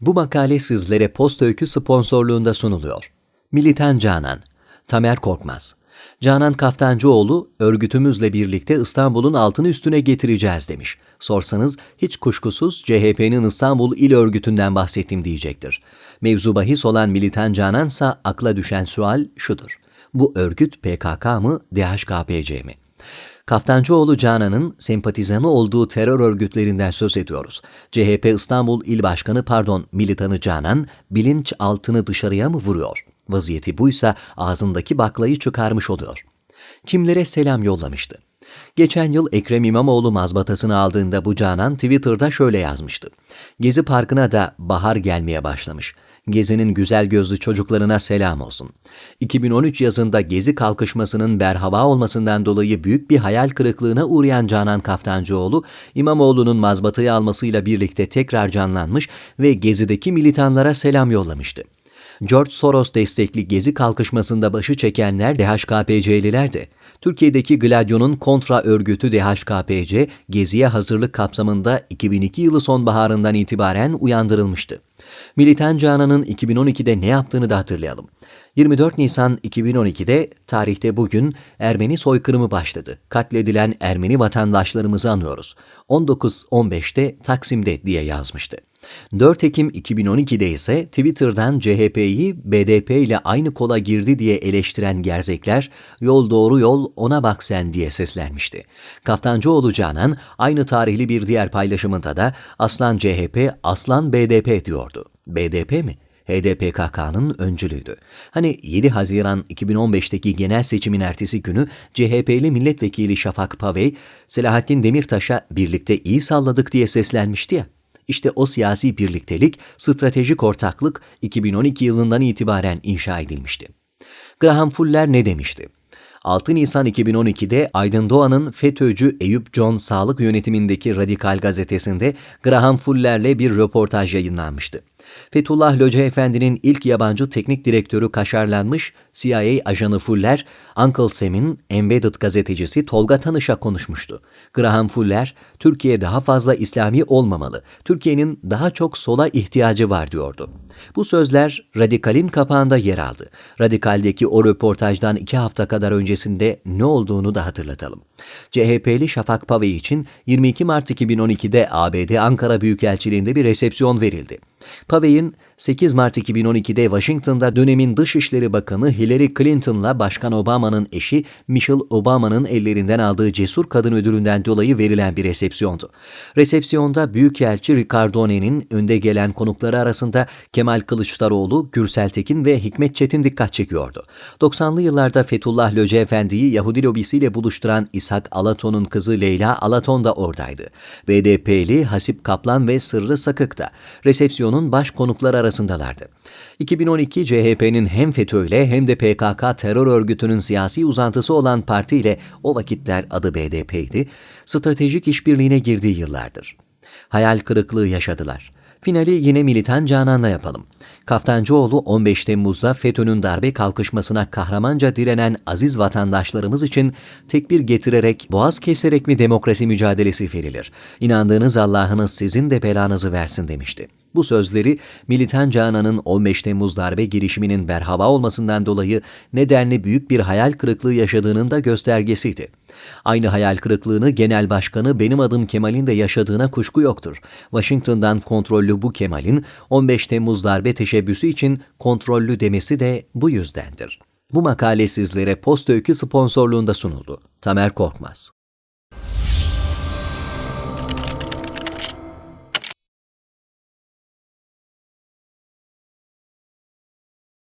Bu makale sizlere Post Öykü sponsorluğunda sunuluyor. Militan Canan, Tamer Korkmaz. Canan Kaftancıoğlu, örgütümüzle birlikte İstanbul'un altını üstüne getireceğiz demiş. Sorsanız hiç kuşkusuz CHP'nin İstanbul İl Örgütü'nden bahsettim diyecektir. Mevzu bahis olan Militan Canansa akla düşen sual şudur. Bu örgüt PKK mı, DHKPC mi? Kaftancıoğlu Canan'ın sempatizanı olduğu terör örgütlerinden söz ediyoruz. CHP İstanbul İl Başkanı pardon militanı Canan bilinç altını dışarıya mı vuruyor? Vaziyeti buysa ağzındaki baklayı çıkarmış oluyor. Kimlere selam yollamıştı? Geçen yıl Ekrem İmamoğlu mazbatasını aldığında bu Canan Twitter'da şöyle yazmıştı. Gezi Parkı'na da bahar gelmeye başlamış. Gezi'nin güzel gözlü çocuklarına selam olsun. 2013 yazında Gezi kalkışmasının berhava olmasından dolayı büyük bir hayal kırıklığına uğrayan Canan Kaftancıoğlu, İmamoğlu'nun mazbatayı almasıyla birlikte tekrar canlanmış ve Gezi'deki militanlara selam yollamıştı. George Soros destekli Gezi kalkışmasında başı çekenler DHKPC'lilerdi. Türkiye'deki Gladio'nun kontra örgütü DHKPC, Gezi'ye hazırlık kapsamında 2002 yılı sonbaharından itibaren uyandırılmıştı. Militan Canan'ın 2012'de ne yaptığını da hatırlayalım. 24 Nisan 2012'de tarihte bugün Ermeni soykırımı başladı. Katledilen Ermeni vatandaşlarımızı anıyoruz. 19-15'te Taksim'de diye yazmıştı. 4 Ekim 2012'de ise Twitter'dan CHP'yi BDP ile aynı kola girdi diye eleştiren gerzekler yol doğru yol ona bak sen diye seslenmişti. Kaftancıoğlu Canan aynı tarihli bir diğer paylaşımında da Aslan CHP, Aslan BDP diyordu. BDP mi? HDPKK'nın öncülüydü. Hani 7 Haziran 2015'teki genel seçimin ertesi günü CHP'li milletvekili Şafak Pavey, Selahattin Demirtaş'a birlikte iyi salladık diye seslenmişti ya. İşte o siyasi birliktelik, stratejik ortaklık 2012 yılından itibaren inşa edilmişti. Graham Fuller ne demişti? 6 Nisan 2012'de Aydın Doğan'ın FETÖ'cü Eyüp John sağlık yönetimindeki Radikal gazetesinde Graham Fuller'le bir röportaj yayınlanmıştı. Fethullah Loca Efendi'nin ilk yabancı teknik direktörü kaşarlanmış CIA ajanı Fuller, Uncle Sam'in Embedded gazetecisi Tolga Tanış'a konuşmuştu. Graham Fuller, Türkiye daha fazla İslami olmamalı, Türkiye'nin daha çok sola ihtiyacı var diyordu. Bu sözler Radikal'in kapağında yer aldı. Radikal'deki o röportajdan iki hafta kadar öncesinde ne olduğunu da hatırlatalım. CHP'li Şafak Pavey için 22 Mart 2012'de ABD Ankara Büyükelçiliğinde bir resepsiyon verildi. Pavey'in 8 Mart 2012'de Washington'da dönemin Dışişleri Bakanı Hillary Clinton'la Başkan Obama'nın eşi Michelle Obama'nın ellerinden aldığı cesur kadın ödülünden dolayı verilen bir resepsiyondu. Resepsiyonda Büyükelçi Ricardone'nin önde gelen konukları arasında Kemal Kılıçdaroğlu, Gürsel Tekin ve Hikmet Çetin dikkat çekiyordu. 90'lı yıllarda Fethullah Loca Efendi'yi Yahudi lobisiyle buluşturan İshak Alaton'un kızı Leyla Alaton da oradaydı. BDP'li Hasip Kaplan ve Sırrı Sakık da resepsiyonun baş konukları arasındalardı. 2012 CHP'nin hem FETÖ ile hem de PKK terör örgütünün siyasi uzantısı olan parti ile o vakitler adı BDP'ydi, stratejik işbirliğine girdiği yıllardır. Hayal kırıklığı yaşadılar. Finali yine militan Canan'la yapalım. Kaftancıoğlu 15 Temmuz'da FETÖ'nün darbe kalkışmasına kahramanca direnen aziz vatandaşlarımız için tekbir getirerek, boğaz keserek mi demokrasi mücadelesi verilir? İnandığınız Allah'ınız sizin de belanızı versin demişti. Bu sözleri Militan Canan'ın 15 Temmuz darbe girişiminin berhava olmasından dolayı nedenli büyük bir hayal kırıklığı yaşadığının da göstergesiydi. Aynı hayal kırıklığını Genel Başkanı benim adım Kemal'in de yaşadığına kuşku yoktur. Washington'dan kontrollü bu Kemal'in 15 Temmuz darbe teşebbüsü için kontrollü demesi de bu yüzdendir. Bu makale sizlere Post Öykü sponsorluğunda sunuldu. Tamer Korkmaz